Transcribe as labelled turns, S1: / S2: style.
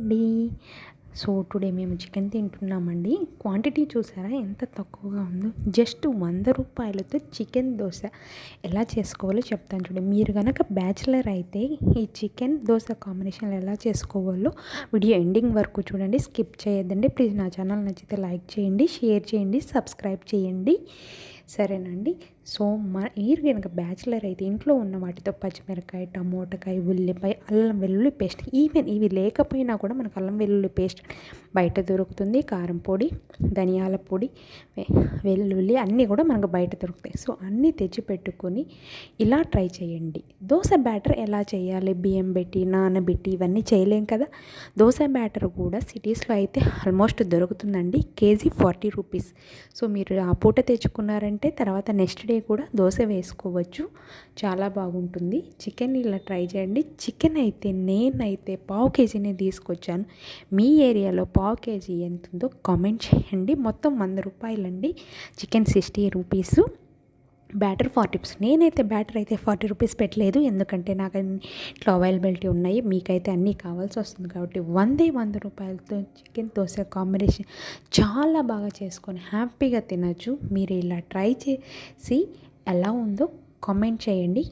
S1: అండి. So today మేము chicken తింటున్నామండి. క్వాంటిటీ చూసారా? ఎంత తక్కువగా ఉందో. జస్ట్ వంద రూపాయలతో చికెన్ దోశ ఎలా చేసుకోవాలో చెప్తాను చూడండి. మీరు కనుక బ్యాచిలర్ అయితే ఈ చికెన్ దోశ కాంబినేషన్లో ఎలా చేసుకోవాలో వీడియో ఎండింగ్ వరకు చూడండి. స్కిప్ చేయొద్దండి. ప్లీజ్ నా ఛానల్ నచ్చితే లైక్ చేయండి షేర్ చేయండి సబ్స్క్రైబ్ చేయండి. సరేనండి. సో మన మీరు కనుక బ్యాచిలర్ అయితే ఇంట్లో ఉన్న వాటితో పచ్చిమిరకాయ టమోటాకాయ ఉల్లిపాయ అల్లం వెల్లుల్లి పేస్ట్ ఈవెన్ ఇవి లేకపోయినా కూడా మనకు అల్లం వెల్లుల్లి పేస్ట్ బయట దొరుకుతుంది. కారం పొడి ధనియాల పొడి వెల్లుల్లి అన్నీ కూడా మనకు బయట దొరుకుతాయి. సో అన్నీ తెచ్చి పెట్టుకొని ఇలా ట్రై చేయండి. దోశ బ్యాటర్ ఎలా చేయాలి? బియ్యం పెట్టి నానబెట్టి ఇవన్నీ చేయలేం కదా? దోశ బ్యాటర్ కూడా సిటీస్లో అయితే ఆల్మోస్ట్ దొరుకుతుందండి. KG forty rupees. సో మీరు ఆ పూట తెచ్చుకున్నారంటే తర్వాత నెక్స్ట్ డే కూడా దోశ వేసుకోవచ్చు. చాలా బాగుంటుంది. చికెన్ ఇలా ట్రై చేయండి. చికెన్ అయితే నేనైతే పావు కేజీనే తీసుకొచ్చాను. మీ ఏరియాలో పావు కేజీ ఎంత ఉందో కామెంట్ చేయండి. మొత్తం వంద రూపాయలండి. Chicken sixty rupees. Batter forty rupees. నేనైతే బ్యాటర్ అయితే ఫార్టీ రూపీస్ పెట్టలేదు. ఎందుకంటే నాకు ఇట్లా అవైలబిలిటీ ఉన్నాయి. మీకైతే అన్నీ కావాల్సి వస్తుంది కాబట్టి వందే వంద రూపాయలతో చికెన్ దోశ కాంబినేషన్ చాలా బాగా చేసుకొని హ్యాపీగా తినచ్చు. మీరు ఇలా ట్రై చేసి ఎలా ఉందో కామెంట్ చేయండి.